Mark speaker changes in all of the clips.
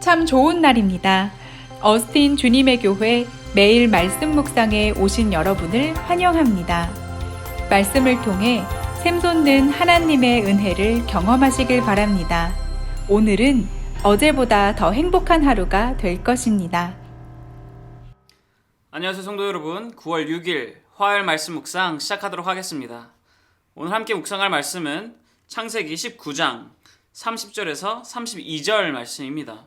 Speaker 1: 참 좋은 날입니다. 어스틴 주님의 교회 매일 말씀 묵상에 오신 여러분을 환영합니다. 말씀을 통해 샘솟는 하나님의 은혜를 경험하시길 바랍니다. 오늘은 어제보다 더 행복한 하루가 될 것입니다.
Speaker 2: 안녕하세요 성도 여러분 9월 6일 화요일 말씀 묵상 시작하도록 하겠습니다 오늘 함께 묵상할 말씀은 창세기 19장 30절에서 32절 말씀입니다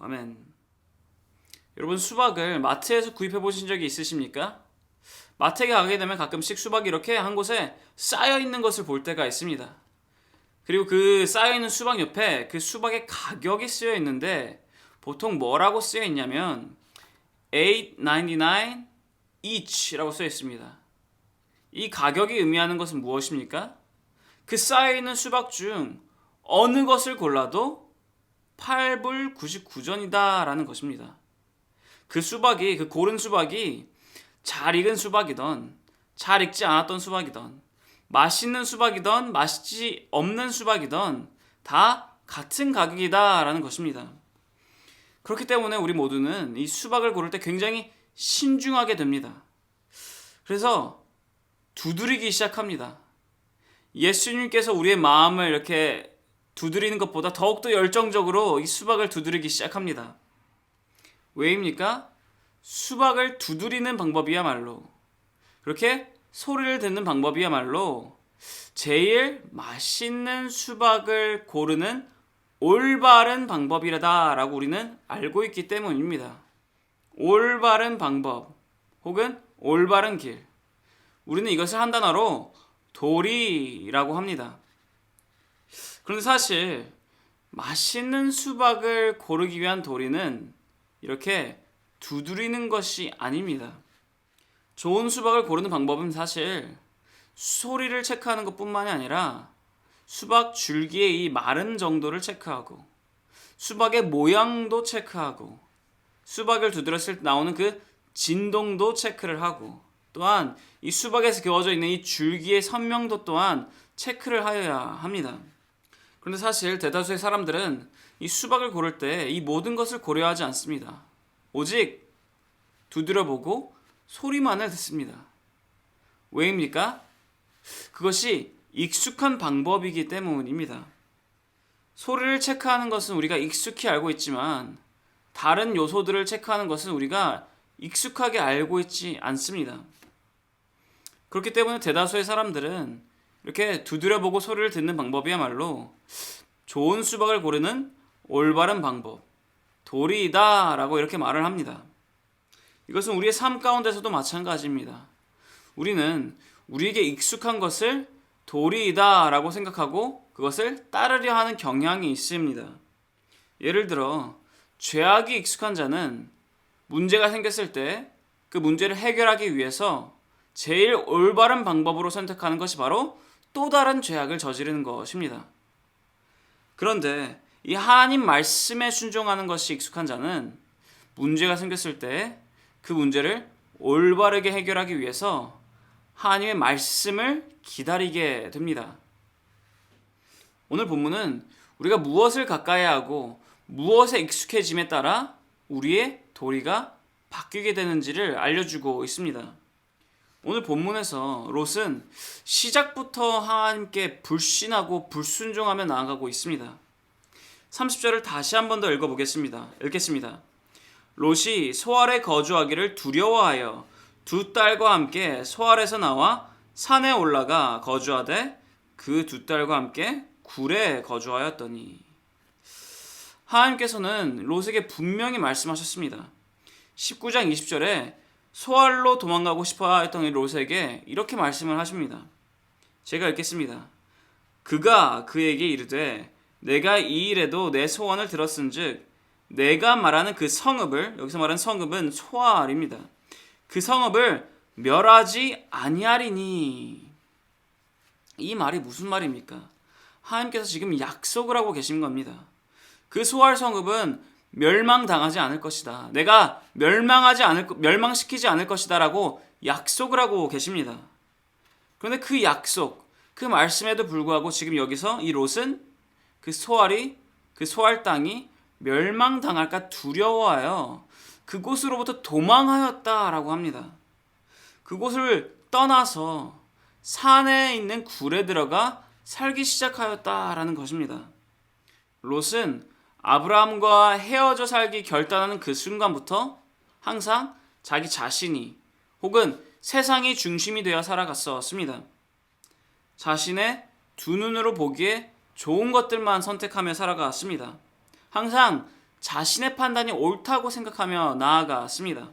Speaker 2: 아멘. 여러분 수박을 마트에서 구입해 보신 적이 있으십니까? 마트에 가게 되면 가끔씩 수박이 이렇게 한 곳에 쌓여 있는 것을 볼 때가 있습니다. 그리고 그 쌓여 있는 수박 옆에 그 수박의 가격이 쓰여 있는데 보통 뭐라고 쓰여 있냐면 8.99 each라고 쓰여 있습니다. 이 가격이 의미하는 것은 무엇입니까? 그 쌓여 있는 수박 중 어느 것을 골라도 8불 99전이다라는 것입니다. 그 수박이 그 고른 수박이 잘 익은 수박이던 잘 익지 않았던 수박이던 맛있는 수박이던 맛있지 없는 수박이던 다 같은 가격이다라는 것입니다. 그렇기 때문에 우리 모두는 이 수박을 고를 때 굉장히 신중하게 됩니다. 그래서 두드리기 시작합니다. 예수님께서 우리의 마음을 이렇게 두드리는 것보다 더욱더 열정적으로 이 수박을 두드리기 시작합니다. 왜입니까? 수박을 두드리는 방법이야말로 그렇게 소리를 듣는 방법이야말로 제일 맛있는 수박을 고르는 올바른 방법이라다라고 우리는 알고 있기 때문입니다. 올바른 방법 혹은 올바른 길. 우리는 이것을 한 단어로 도리라고 합니다. 그런데 사실 맛있는 수박을 고르기 위한 도리는 이렇게 두드리는 것이 아닙니다. 좋은 수박을 고르는 방법은 사실 소리를 체크하는 것 뿐만이 아니라 수박 줄기의 이 마름 정도를 체크하고 수박의 모양도 체크하고 수박을 두드렸을 때 나오는 그 진동도 체크를 하고 또한 이 수박에서 그어져 있는 이 줄기의 선명도 또한 체크를 하여야 합니다. 그런데 사실 대다수의 사람들은 이 수박을 고를 때 이 모든 것을 고려하지 않습니다. 오직 두드려보고 소리만을 듣습니다. 왜입니까? 그것이 익숙한 방법이기 때문입니다. 소리를 체크하는 것은 우리가 익숙히 알고 있지만 다른 요소들을 체크하는 것은 우리가 익숙하게 알고 있지 않습니다. 그렇기 때문에 대다수의 사람들은 이렇게 두드려보고 소리를 듣는 방법이야말로 좋은 수박을 고르는 올바른 방법, 도리이다 라고 이렇게 말을 합니다. 이것은 우리의 삶 가운데서도 마찬가지입니다. 우리는 우리에게 익숙한 것을 도리이다 라고 생각하고 그것을 따르려 하는 경향이 있습니다. 예를 들어 죄악이 익숙한 자는 문제가 생겼을 때 그 문제를 해결하기 위해서 제일 올바른 방법으로 선택하는 것이 바로 또 다른 죄악을 저지르는 것입니다. 그런데 이 하나님 말씀에 순종하는 것이 익숙한 자는 문제가 생겼을 때 그 문제를 올바르게 해결하기 위해서 하나님의 말씀을 기다리게 됩니다. 오늘 본문은 우리가 무엇을 가까이 하고 무엇에 익숙해짐에 따라 우리의 도리가 바뀌게 되는지를 알려주고 있습니다. 오늘 본문에서 롯은 시작부터 하나님께 불신하고 불순종하며 나아가고 있습니다. 30절을 다시 한 번 더 읽어보겠습니다. 읽겠습니다. 롯이 소알에 거주하기를 두려워하여 두 딸과 함께 소알에서 나와 산에 올라가 거주하되 그 두 딸과 함께 굴에 거주하였더니 하나님께서는 롯에게 분명히 말씀하셨습니다. 19장 20절에 소알로 도망가고 싶어 했던 이 롯에게 이렇게 말씀을 하십니다. 제가 읽겠습니다. 그가 그에게 이르되 내가 이 일에도 내 소원을 들었은즉 내가 말하는 그 성읍을 여기서 말하는 성읍은 소알입니다. 그 성읍을 멸하지 아니하리니 이 말이 무슨 말입니까? 하나님께서 지금 약속을 하고 계신 겁니다. 그 소알 성읍은 멸망당하지 않을 것이다. 내가 멸망하지 않을 거- 멸망시키지 않을 것이다라고 약속을 하고 계십니다. 그런데 그 약속, 그 말씀에도 불구하고 지금 여기서 이 롯은 그 소알이 그 소알 땅이 멸망당할까 두려워하여 그곳으로부터 도망하였다라고 합니다. 그곳을 떠나서 산에 있는 굴에 들어가 살기 시작하였다라는 것입니다. 롯은 아브라함과 헤어져 살기 결단하는 그 순간부터 항상 자기 자신이 혹은 세상이 중심이 되어 살아갔었습니다. 자신의 두 눈으로 보기에 좋은 것들만 선택하며 살아갔습니다. 항상 자신의 판단이 옳다고 생각하며 나아갔습니다.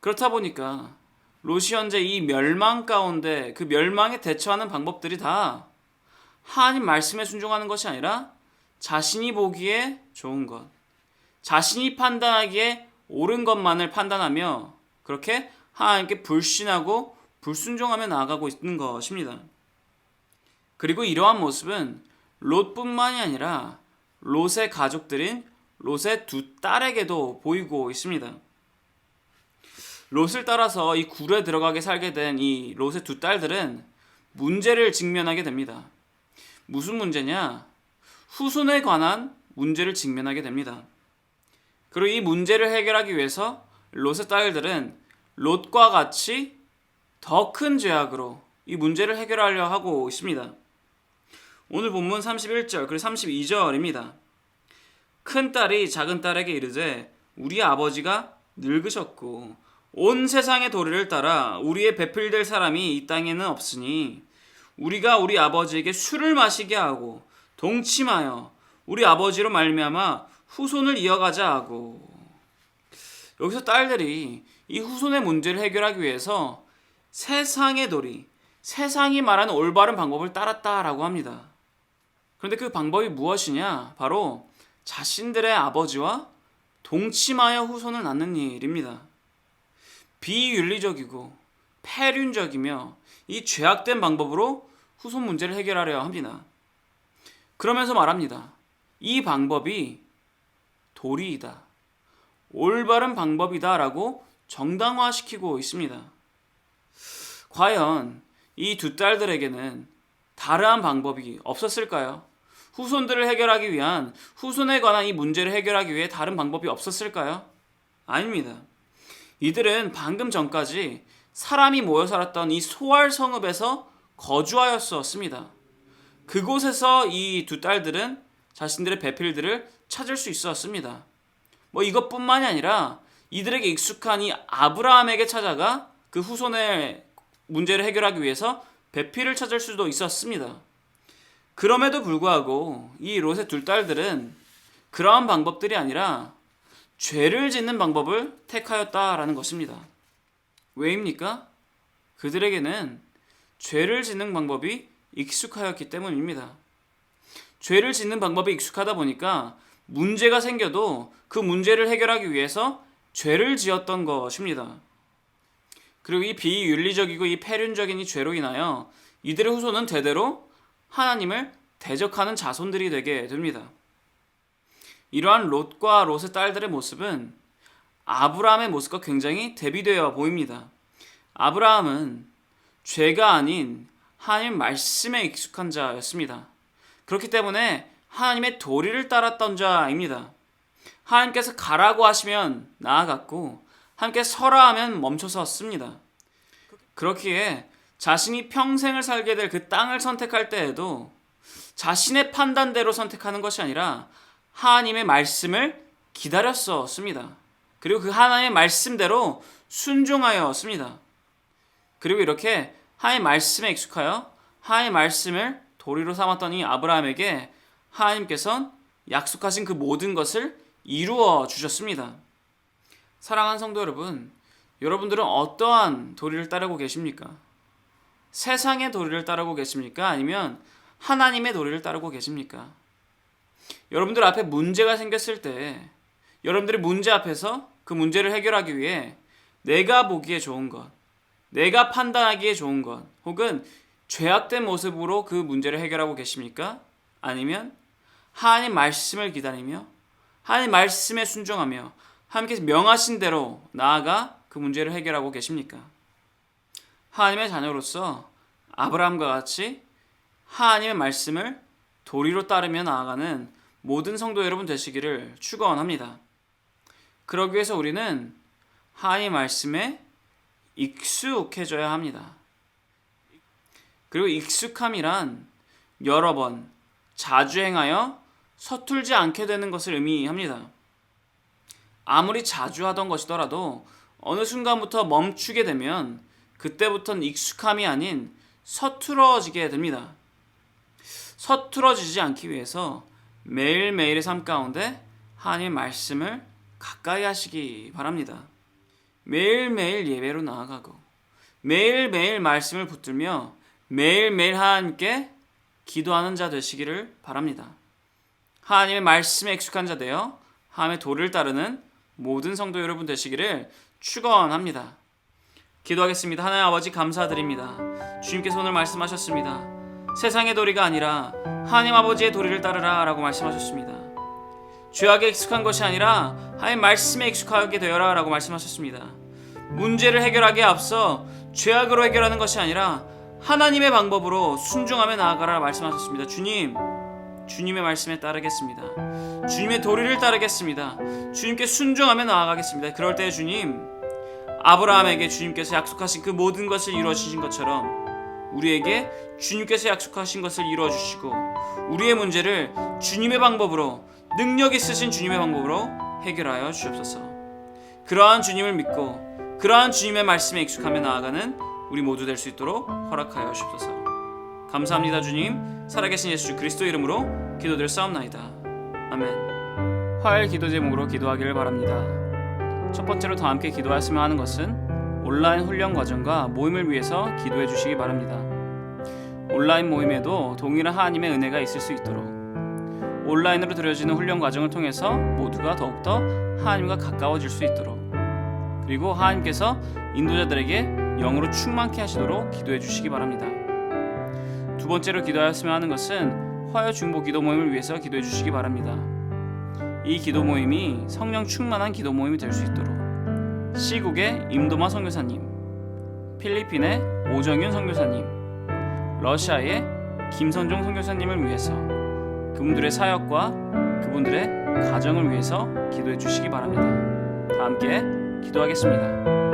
Speaker 2: 그렇다 보니까 롯이 현재 이 멸망 가운데 그 멸망에 대처하는 방법들이 다 하나님 말씀에 순종하는 것이 아니라 자신이 보기에 좋은 것, 자신이 판단하기에 옳은 것만을 판단하며 그렇게 하나님께 불신하고 불순종하며 나아가고 있는 것입니다. 그리고 이러한 모습은 롯뿐만이 아니라 롯의 가족들인 롯의 두 딸에게도 보이고 있습니다. 롯을 따라서 이 굴에 들어가게 살게 된 이 롯의 두 딸들은 문제를 직면하게 됩니다. 무슨 문제냐? 후손에 관한 문제를 직면하게 됩니다. 그리고 이 문제를 해결하기 위해서 롯의 딸들은 롯과 같이 더 큰 죄악으로 이 문제를 해결하려 하고 있습니다. 오늘 본문 31절 그리고 32절입니다. 큰 딸이 작은 딸에게 이르되 우리 아버지가 늙으셨고 온 세상의 도리를 따라 우리의 배필될 사람이 이 땅에는 없으니 우리가 우리 아버지에게 술을 마시게 하고 동침하여 우리 아버지로 말미암아 후손을 이어가자 하고 여기서 딸들이 이 후손의 문제를 해결하기 위해서 세상의 도리, 세상이 말하는 올바른 방법을 따랐다라고 합니다. 그런데 그 방법이 무엇이냐? 바로 자신들의 아버지와 동침하여 후손을 낳는 일입니다. 비윤리적이고 폐륜적이며 이 죄악된 방법으로 후손 문제를 해결하려 합니다. 그러면서 말합니다. 이 방법이 도리이다. 올바른 방법이다 라고 정당화시키고 있습니다. 과연 이 두 딸들에게는 다르한 방법이 없었을까요? 후손들을 해결하기 위한 후손에 관한 이 문제를 해결하기 위해 다른 방법이 없었을까요? 아닙니다. 이들은 방금 전까지 사람이 모여 살았던 이 소알 성읍에서 거주하였었습니다. 그곳에서 이 두 딸들은 자신들의 배필들을 찾을 수 있었습니다. 뭐 이것뿐만이 아니라 이들에게 익숙한 이 아브라함에게 찾아가 그 후손의 문제를 해결하기 위해서 배필을 찾을 수도 있었습니다. 그럼에도 불구하고 이 롯의 둘 딸들은 그러한 방법들이 아니라 죄를 짓는 방법을 택하였다라는 것입니다. 왜입니까? 그들에게는 죄를 짓는 방법이 익숙하였기 때문입니다. 죄를 짓는 방법이 익숙하다 보니까 문제가 생겨도 그 문제를 해결하기 위해서 죄를 지었던 것입니다. 그리고 이 비윤리적이고 이 폐륜적인 이 죄로 인하여 이들의 후손은 대대로 하나님을 대적하는 자손들이 되게 됩니다. 이러한 롯과 롯의 딸들의 모습은 아브라함의 모습과 굉장히 대비되어 보입니다. 아브라함은 죄가 아닌 하나님 말씀에 익숙한 자였습니다. 그렇기 때문에 하나님의 도리를 따랐던 자입니다. 하나님께서 가라고 하시면 나아갔고 함께 서라 하면 멈춰서 씁니다. 그렇기에 자신이 평생을 살게 될 그 땅을 선택할 때에도 자신의 판단대로 선택하는 것이 아니라 하나님의 말씀을 기다렸었습니다. 그리고 그 하나님의 말씀대로 순종하였습니다. 그리고 이렇게 하나님의 말씀에 익숙하여 하나님의 말씀을 도리로 삼았던 이 아브라함에게 하나님께서는 약속하신 그 모든 것을 이루어 주셨습니다. 사랑하는 성도 여러분, 여러분들은 어떠한 도리를 따르고 계십니까? 세상의 도리를 따르고 계십니까? 아니면 하나님의 도리를 따르고 계십니까? 여러분들 앞에 문제가 생겼을 때 여러분들이 문제 앞에서 그 문제를 해결하기 위해 내가 보기에 좋은 것, 내가 판단하기에 좋은 것, 혹은 죄악된 모습으로 그 문제를 해결하고 계십니까? 아니면 하나님 말씀을 기다리며 하나님 말씀에 순종하며 하나님께서 명하신 대로 나아가 그 문제를 해결하고 계십니까? 하나님의 자녀로서 아브라함과 같이 하나님의 말씀을 도리로 따르며 나아가는 모든 성도 여러분 되시기를 축원합니다. 그러기 위해서 우리는 하나님 말씀에 익숙해져야 합니다. 그리고 익숙함이란 여러 번 자주 행하여 서툴지 않게 되는 것을 의미합니다. 아무리 자주 하던 것이더라도 어느 순간부터 멈추게 되면 그때부터는 익숙함이 아닌 서툴어지게 됩니다. 서툴어지지 않기 위해서 매일매일의 삶 가운데 하나님의 말씀을 가까이 하시기 바랍니다. 매일매일 예배로 나아가고 매일매일 말씀을 붙들며 매일매일 하나님께 기도하는 자 되시기를 바랍니다. 하나님의 말씀에 익숙한 자 되어 하나님의 도를 따르는 모든 성도 여러분 되시기를 축원합니다. 기도하겠습니다. 하나님 아버지 감사드립니다. 주님께서 오늘 말씀하셨습니다. 세상의 도리가 아니라 하나님 아버지의 도리를 따르라 라고 말씀하셨습니다. 죄악에 익숙한 것이 아니라 하나님 말씀에 익숙하게 되어라 라고 말씀하셨습니다. 문제를 해결하기에 앞서 죄악으로 해결하는 것이 아니라 하나님의 방법으로 순종하며 나아가라 말씀하셨습니다. 주님, 주님의 말씀에 따르겠습니다. 주님의 도리를 따르겠습니다. 주님께 순종하며 나아가겠습니다. 그럴 때 주님, 아브라함에게 주님께서 약속하신 그 모든 것을 이루어 주신 것처럼 우리에게 주님께서 약속하신 것을 이루어 주시고 우리의 문제를 주님의 방법으로 능력 있으신 주님의 방법으로 해결하여 주옵소서. 그러한 주님을 믿고 그러한 주님의 말씀에 익숙하며 나아가는 우리 모두 될 수 있도록 허락하여 주옵소서. 감사합니다 주님. 살아계신 예수 그리스도 이름으로 기도드렸사옵나이다. 아멘. 화요일 기도 제목으로 기도하기를 바랍니다. 첫 번째로 다 함께 기도하였으면 하는 것은 온라인 훈련 과정과 모임을 위해서 기도해 주시기 바랍니다. 온라인 모임에도 동일한 하나님의 은혜가 있을 수 있도록 온라인으로 드려지는 훈련 과정을 통해서 모두가 더욱더 하나님과 가까워질 수 있도록 그리고 하나님께서 인도자들에게 영으로 충만케 하시도록 기도해 주시기 바랍니다. 두 번째로 기도하였으면 하는 것은 화요 중보 기도 모임을 위해서 기도해 주시기 바랍니다. 이 기도 모임이 성령 충만한 기도 모임이 될 수 있도록 시국의 임도마 선교사님, 필리핀의 오정윤 선교사님, 러시아의 김선종 선교사님을 위해서 그분들의 사역과 그분들의 가정을 위해서 기도해 주시기 바랍니다. 다 함께 기도하겠습니다.